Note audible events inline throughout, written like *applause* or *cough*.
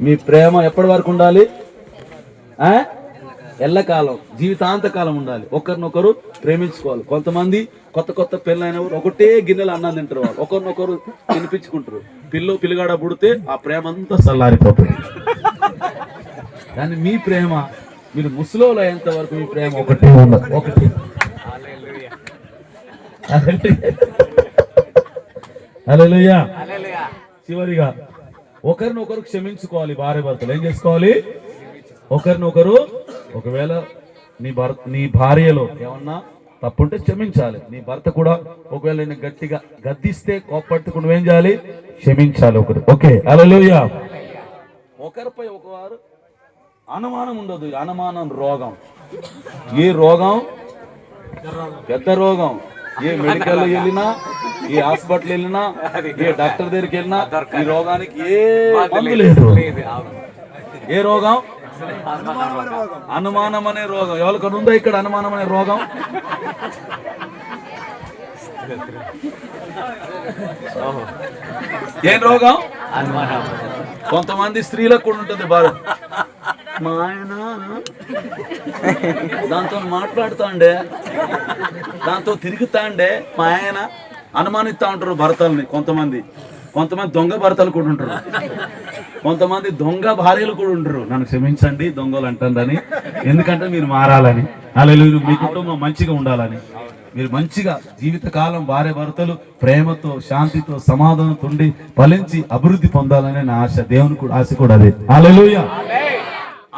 మీ ప్రేమ ఎప్పటి వరకు ఉండాలి? ఎల్లకాలం జీవితాంతకాలం ఉండాలి. ఒకరినొకరు ప్రేమించుకోవాలి. కొంతమంది కొత్త కొత్త పెళ్ళైన ఒకటే గిన్నెలు అన్నం తింటారు వాళ్ళు. ఒకరినొకరు తినిపించుకుంటారు. పిల్లు పిల్లగాడ పుడితే ఆ ప్రేమ అంతా చల్లారిపోతుంది. కానీ మీ ప్రేమ మీరు ముసలోలు అయ్యేంత వరకు మీ ప్రేమ ఒకటే ఉండదు ఒకటి. హల్లెలూయా. చివరిగా ఒకరినొకరు క్షమించుకోవాలి భార్య భర్తలు ఏం చేసుకోవాలి? ఒకరినొకరు ఒకవేళ నీ భర్త నీ భార్యలో ఏమన్నా తప్పుంటే క్షమించాలి. నీ భర్త కూడా ఒకవేళ నేను గట్టిగా గద్దిస్తే కోప్పట్టుకు నువ్వేం చేయాలి? క్షమించాలి ఒకరు. ఓకే. అలలోయ ఒకరిపై ఒకవారు అనుమానం ఉండదు. అనుమానం రోగం. ఏ రోగం. పెద్ద రోగం. ఏ *laughs* మెడికల్ వెళ్ళినా ఏ హాస్పిటల్ వెళ్ళినా ఏ డాక్టర్ దగ్గరికి వెళ్ళినా ఈ రోగానికి ఏ మందు లేదు. ఏ రోగం? అనుమానం అనే రోగం. ఎవరికైనా ఉందా ఇక్కడ అనుమానం అనే రోగం. ఏం రోగం? కొంతమంది స్త్రీలకు కూడా ఉంటుంది బాగా మా ఆయన. దాంతో మాట్లాడుతాండే. దాంతో తిరుగుతాండే మా ఆయన. అనుమానిస్తా ఉంటారు భర్తల్ని కొంతమంది. కొంతమంది దొంగ భర్తలు కూడా ఉంటారు. కొంతమంది దొంగ భార్యలు కూడా ఉంటారు. నన్ను క్షమించండి దొంగలు అంటుందని ఎందుకంటే మీరు మారాలని. అలా మీ కుటుంబం మంచిగా ఉండాలని. మీరు మంచిగా జీవితకాలం భార్య భర్తలు ప్రేమతో శాంతితో సమాధానంతో ఉండి ఫలించి అభివృద్ధి పొందాలని నా ఆశ. దేవుని కూడా ఆశ కూడా అదే. అలెలుయ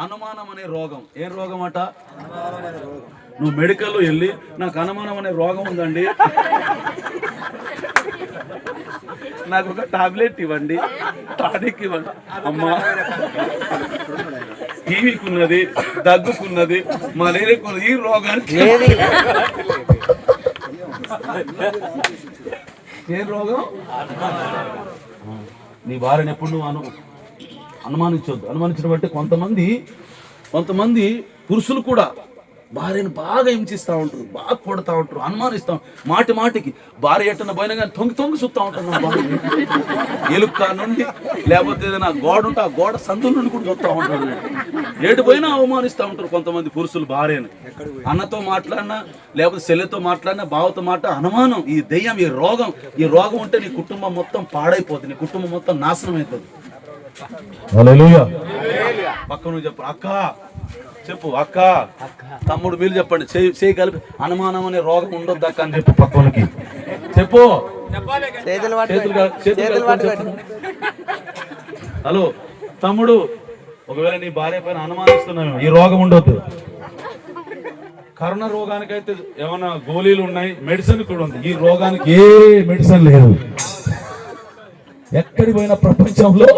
అనుమానం అనే రోగం. ఏం రోగం అట నువ్వు మెడికల్లో వెళ్ళి నాకు అనుమానం అనే రోగం ఉందండి. నాకు ఒక టాబ్లెట్ ఇవ్వండి. టానిక్ ఇవ్వండి. అమ్మా. టీవీకి ఉన్నది దగ్గుకున్నది మలేరియాకున్నది ఈ రోగానికి. ఏం రోగం? నీ భార్యను ఎప్పుడు నువ్వు అను అనుమానించొద్దు. అనుమానించడం అంటే కొంతమంది కొంతమంది పురుషులు కూడా భార్యను బాగా హింసిస్తూ ఉంటారు బాగా కొడతా ఉంటారు అనుమానిస్తాం మాటి మాటికి భార్య ఎట్టన పోయినా కానీ తొంగి తొంగి చూస్తూ ఉంటారు ఎలుక నుండి లేకపోతే ఏదైనా గోడ ఉంటే ఆ గోడ సందుల నుండి కూడా చూస్తూ ఉంటారు ఏటు పోయినా అవమానిస్తూ ఉంటారు కొంతమంది పురుషులు భార్యను. అన్నతో మాట్లాడినా లేకపోతే చెల్లెతో మాట్లాడినా బావతో మాట అనుమానం ఈ దెయ్యం ఈ రోగం ఈ రోగం ఉంటే నీ కుటుంబం మొత్తం పాడైపోతుంది నీ కుటుంబం మొత్తం నాశనం అవుతుంది పక్క నువ్వు చెప్పు. అక్క చెప్పు అక్క. తమ్ముడు మీరు చెప్పండి. చేయి చేయి కలిపి అనుమానం అనే రోగం ఉండొద్దు అక్క అని చెప్పు పక్కలకి చెప్పు. హలో తమ్ముడు ఒకవేళ నీ భార్య పైన అనుమానిస్తున్నావు ఈ రోగం ఉండొద్దు. కరోనా రోగానికి అయితే ఏమైనా గోళీలు ఉన్నాయి? మెడిసిన్ కూడా ఉంది. ఈ రోగానికి ఏ మెడిసిన్ లేదు. ఎక్కడి పోయిన ప్రపంచంలో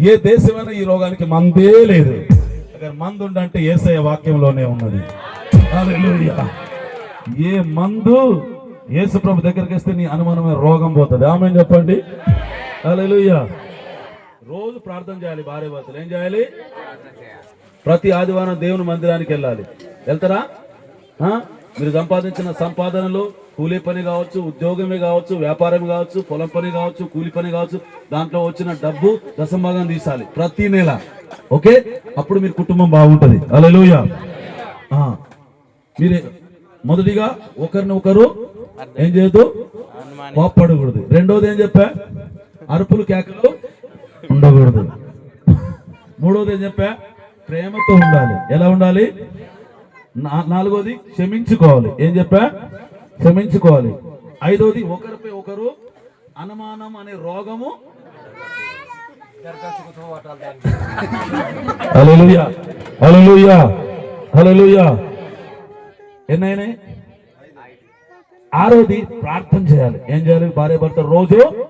ఏ దేశమైనా ఈ రోగానికి మందే లేదు. అక్కడ మందు ఉండంటే ఏసయ వాక్యంలోనే ఉన్నది. ఏ మందు యేసు ప్రభు దగ్గరికి వస్తే నీ అనుమానమైన రోగం పోతుంది. ఆమె చెప్పండి. హల్లెలూయా. రోజు ప్రార్థన చేయాలి భార్య భర్తలు. ఏం చేయాలి? ప్రతి ఆదివారం దేవుని మందిరానికి వెళ్ళాలి. వెళ్తారా? ఆ? మీరు సంపాదించిన సంపాదనలు కూలీ పని కావచ్చు ఉద్యోగమే కావచ్చు వ్యాపారం కావచ్చు పొలం పని కావచ్చు కూలి పని కావచ్చు దాంట్లో వచ్చిన డబ్బు దశభాగం తీసాలి ప్రతి నెల. ఓకే? అప్పుడు మీరు కుటుంబం బాగుంటుంది. అలెలుయ మీరే మొదటిగా ఒకరిని ఒకరు ఏం చేయదు కోప్పడకూడదు. రెండోది ఏం చెప్పా? అరుపులు కేకలు ఉండకూడదు. మూడోది ఏం చెప్పా? ప్రేమతో ఉండాలి. ఎలా ఉండాలి? నాలుగోది క్షమించుకోవాలి. ఏం చెప్పా? క్షమించుకోవాలి. ఐదోది ఒకరిపై ఒకరు అనుమానం అనే రోగము. హల్లెలూయా. హల్లెలూయా. హల్లెలూయా. ఎన్నైనాయి? ఆరోది ప్రార్థన చేయాలి. ఏం చేయాలి? భార్య భర్త రోజు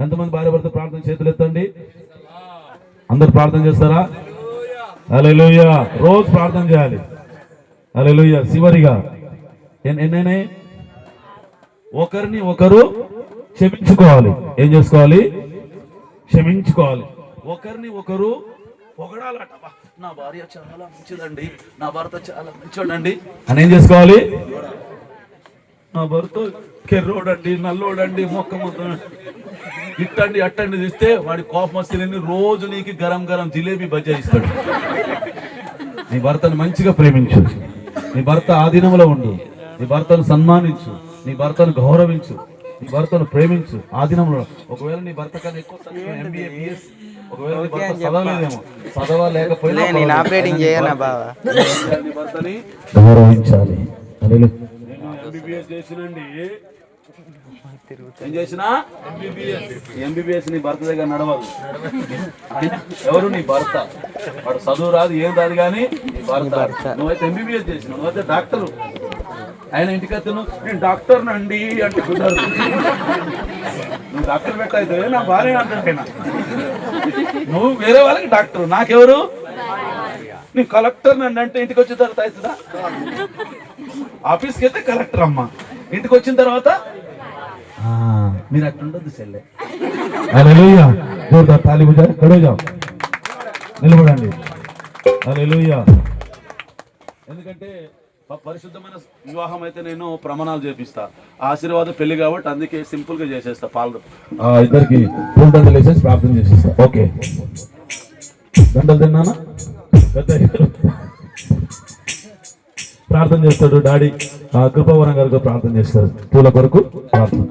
ఎంతమంది భార్య భర్త ప్రార్థన చేతులు ఎత్తండి? అందరు ప్రార్థన చేస్తారా? హల్లెలూయా. రోజు ప్రార్థన చేయాలి. హల్లెలూయా చివరిగా. శివరిగా ఎన్నైనాయి ఒకరిని ఒకరు క్షమించుకోవాలి. ఏం చేసుకోవాలి? క్షమించుకోవాలి. ఒకరిని ఒకరు పొగడాలట. నా భార్య చాలా మంచిదండి. నా భర్త చాలా మంచోడండి. అని ఏం చేసుకోవాలి? నా భర్త కెర్రోడండి నల్లోడండి మొక్క మొత్తం. ఇట్టండి అట్టండి తీస్తే వాడి కోపం వస్తే రోజు నీకు గరం గరం జిలేబీ బజ్జా ఇస్తాడు. నీ భర్తను మంచిగా ప్రేమించు. నీ భర్త ఆధీనంలో ఉండు. నీ భర్తను సన్మానించు. నీ భర్తను గౌరవించు. నీ భర్తను ప్రేమించు. ఆధీనంలో ఒకవేళ నీ భర్త కన్నా ఎక్కువ ఒకవేళ నీ భర్త చదవలేదేమో చదవలేకపోయినా గౌరవించాలి. ఎంబీబీఎస్ చేసినండి. ఏం చేసినా? ఎంబీబీఎస్ ఎంబీబీఎస్ నీ భర్త దగ్గర నడవదు. ఎవరు నీ భర్త? వాడు చదువు రాదు ఏం రాదు కానీ నీ భర్త. నువ్వైతే ఎంబీబీఎస్ చేసినావు నువ్వైతే డాక్టర్. ఆయన ఇంటికి వస్తాను నేను డాక్టర్ నండి అంటే కుదరదు నువ్వు డాక్టర్ పెట్టయితే నా భార్య అంటాడైనా నువ్వు వేరే వాళ్ళకి డాక్టర్ నాకెవరు? నీ కలెక్టర్ నన్ను అంటే ఇంటికి వచ్చిన తర్వాత అవుతుందా? ఆఫీస్కి అయితే కలెక్టర్ అమ్మ. ఇంటికి వచ్చిన తర్వాత ఆ, మీరు అట్లుండొద్దు చెల్లె. అలెలుయ్యా జోర్దార్ తాలి బుజా కడో జాओ నిలబడండి. ఎందుకంటే ప- పరిశుద్ధమైన వివాహం అయితే నేను ప్రమాణాలు చేపిస్తా. ఆశీర్వాదం పెళ్ళి కాబట్టి అందుకే సింపుల్గా చేసేస్తా పాలు ఇద్దరికి పూల దండలు వేసేసి ప్రార్థన చేసేస్తా. ఓకే. దండలు తిన్నానా? పెద్ద ప్రార్థన చేస్తాడు డాడీ. కృపావరం గారు ప్రార్థన చేస్తాడు పూల కొరకు ప్రార్థన.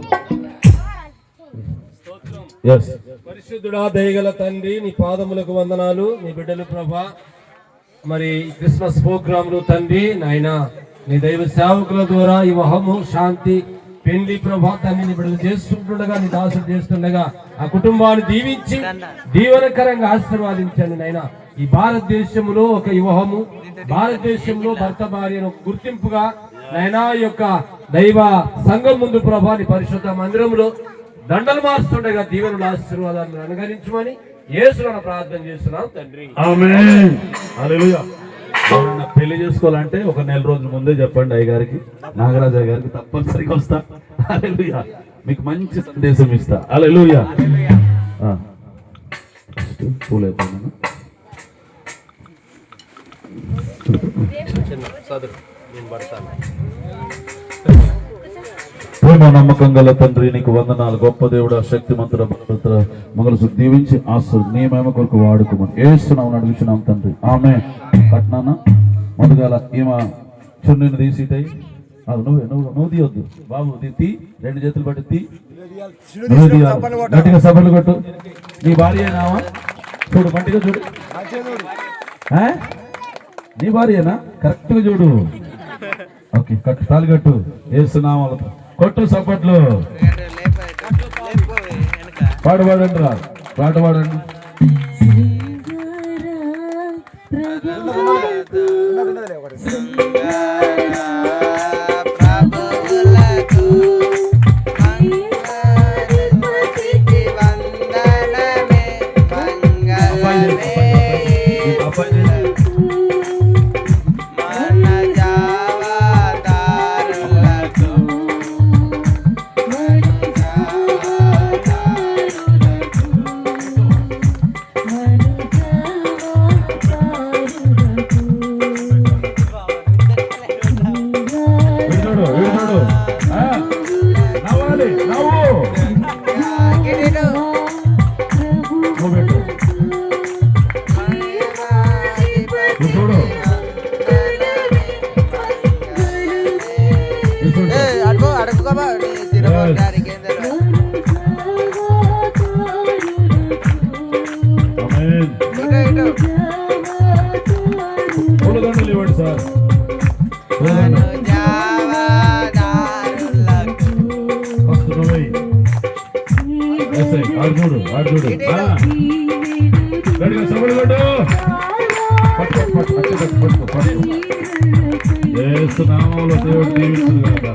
ఎస్ పరిశుద్ధుడా దయగల తండ్రి నీ పాదములకు వందనాలు నీ బిడ్డలు ప్రభా. మరి క్రిస్మస్ ప్రోగ్రామ్ తండ్రి నాయన నీ దైవ సేవకుల ద్వారా ఈ వహము శాంతి పెళ్ళి ప్రభా విడుదల చేస్తుండగా నీ చేస్తుండగా ఆ కుటుంబాన్ని దీవించి దీవనకరంగా ఆశీర్వాదించండి నాయన. ఈ భారతదేశంలో ఒక యువహము భారతదేశంలో భర్త భార్యను గుర్తింపుగా నైనా యొక్క దైవ సంఘం ముందు ప్రభాని పరిశుద్ధ మందిరంలో దండలు మారుస్తుండగా దీవెనలు ఆశీర్వాదాలను అనుగరించమని యేసులను ప్రార్థన చేస్తున్నాం తండ్రి. ఎవరన్నా పెళ్ళి చేసుకోవాలంటే ఒక నెల రోజుల ముందే చెప్పండి అయ్యగారికి నాగరాజు గారికి తప్పనిసరిగా వస్తా. హల్లెలూయా. మీకు మంచి సందేశం ఇస్తా. హల్లెలూయా. ఆ. పూలు అయిపోయినా ప్రేమ నమ్మకం గల తండ్రి నీకు వందనాలు. గొప్ప దేవుడు శక్తిమంతుడ మొగలు దీవించి ఆసు నీ మేమ కొరకు వాడుకోమని ఏస్తున్నాం అడుగుతున్నాం తండ్రి. ఆమె కట్నాన ముందుగాల ఈమె చున్నీని తీసిటై అది నువ్వు నువ్వు నువ్వు తీయొద్దు బాబు తీ, రెండు చేతులు పట్టి తీ. గట్టిగా సభలు కొట్టు. నీ భార్య నావా? చూడు మంటిగా చూడు. నీ భార్యనా? కరెక్ట్గా చూడు. ఓకే కట్టు తాలి కట్టు. వేస్తున్నాం కొట్టు సప్పట్లు పాడు పాడండి రా పాట పాడండి సింగారా చూడు ఆ, గట్టిగా సభలు కొట్టు పట్టు పట్టు పట్టు నామంలో దేవుడు గాక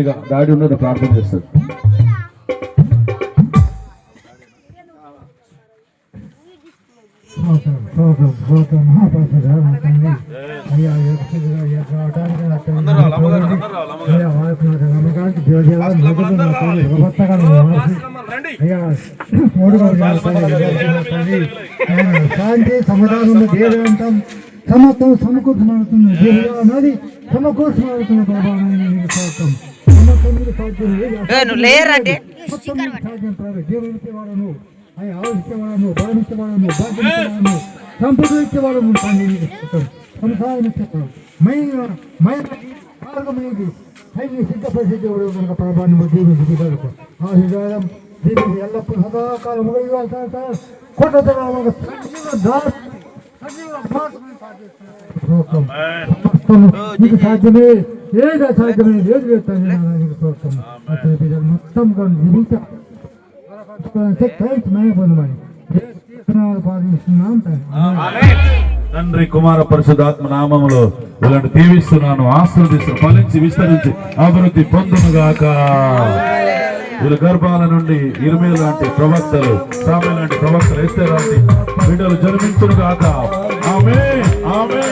అయ్యగా డాడీ ఉన్నది ప్రార్థన అమ్మగారు. శాంతి సమాధానం దేవంతం సమత్వం సమకూర్చబడుతుంది దేవానది సమకూర్చబడుతుంది ప్రభావం ఏ, నువ్వు లేయర్ అంటే దేవుడిచ్చేవాడను ఆయన ఆలోచించేవాడను బలమిచ్చేవాడను బాధ్యతను సంపద ఇచ్చేవాడను సంసారం మైన మైన మార్గమైనది పైకి సిద్ధపరిచేవాడు కనుక ప్రభాన్ని జీవించి కనుక ఆ హృదయం దీనికి ఎల్లప్పుడూ సదాకాలముగా ఇవ్వాలి కొట్టతనాలుగా సాధ్యమే ఏది అసాధ్యమే ఏది వేస్తాను మొత్తం పొందమని తండ్రి కుమార పరిశుధాత్మ నామములో ఇలాంటి దీవిస్తున్నాను ఆశీర్వదిస్తున్నాను ఫలించి విస్తరించి అభివృద్ధి పొందును గాక వీళ్ళ గర్భాల నుండి ఇరుమే లాంటి ప్రవక్తలు సామె లాంటి ప్రవక్తలు ఎస్తే లాంటి బిడ్డలు జన్మించును కాక ఆమె ఆమె